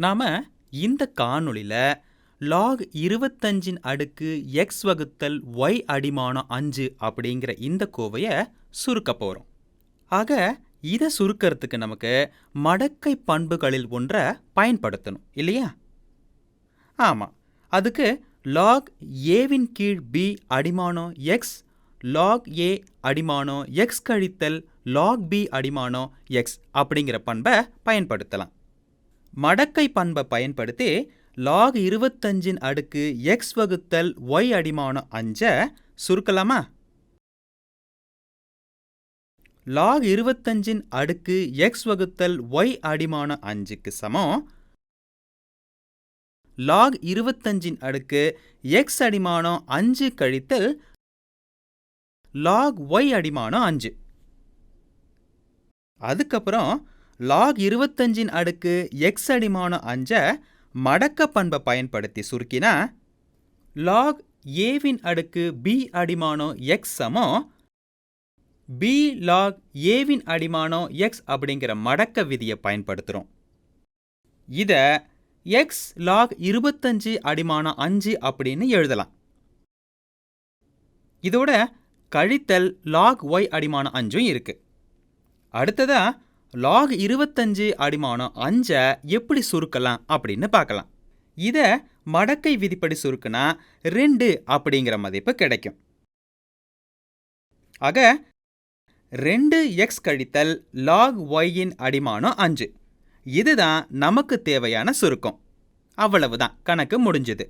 நாம இந்த காணொளியில் லாக் இருபத்தஞ்சின் அடுக்கு எக்ஸ் வகுத்தல் ஒய் அடிமானம் அஞ்சு அப்படிங்கிற இந்த கோவையை சுருக்க போகிறோம் ஆக இதை சுருக்கிறதுக்கு நமக்கு மடக்கை பண்புகளில் ஒன்றை பயன்படுத்தணும் இல்லையா? ஆமாம் அதுக்கு லாக் ஏவின் கீழ் பி அடிமானம் எக்ஸ் லாக் ஏ அடிமானம் எக்ஸ் கழித்தல் லாக் பி அடிமானம் எக்ஸ் அப்படிங்கிற பண்பை பயன்படுத்தலாம். மடக்கை பண்பை பயன்படுத்தி லாக் இருபத்தஞ்சின் அடுக்கு எக்ஸ் வகுத்தல் ஒய் அடிமானம் அஞ்சை சுருக்கலாமா? லாக் இருபத்தஞ்சின் அடுக்கு எக்ஸ் வகுத்தல் ஒய் அடிமானம் அஞ்சுக்கு சமம். லாக் இருபத்தஞ்சின் அடுக்கு எக்ஸ் அடிமானம் அஞ்சு கழித்தல் லாக் ஒய் அடிமானம் அஞ்சு. அதுக்கப்புறம் லாக் இருபத்தஞ்சின் அடுக்கு எக்ஸ் அடிமானம் அஞ்சை மடக்க பண்பை பயன்படுத்தி சுருக்கினா லாக் ஏவின் அடுக்கு பி அடிமானம் எக்ஸ் சமம் பி லாக் ஏவின் அடிமானம் எக்ஸ் அப்படிங்கிற மடக்க விதியை பயன்படுத்துகிறோம் இதை எக்ஸ் லாக் இருபத்தஞ்சு அடிமானம் அஞ்சு அப்படின்னு எழுதலாம். இதோட கழித்தல் லாக் ஒய் அடிமானம் அஞ்சும் இருக்கு. அடுத்ததா லாக் இருபத்தஞ்சு அடிமானம் அஞ்சை எப்படி சுருக்கலாம் அப்படின்னு பார்க்கலாம். இதை மடக்கை விதிப்படி சுருக்குனா ரெண்டு அப்படிங்கிற மதிப்பு கிடைக்கும். ஆக ரெண்டு எக்ஸ் கழித்தல் லாக் ஒய்யின் அடிமானம் அஞ்சு. இதுதான் நமக்கு தேவையான சுருக்கம். அவ்வளவுதான். கணக்கு முடிஞ்சது.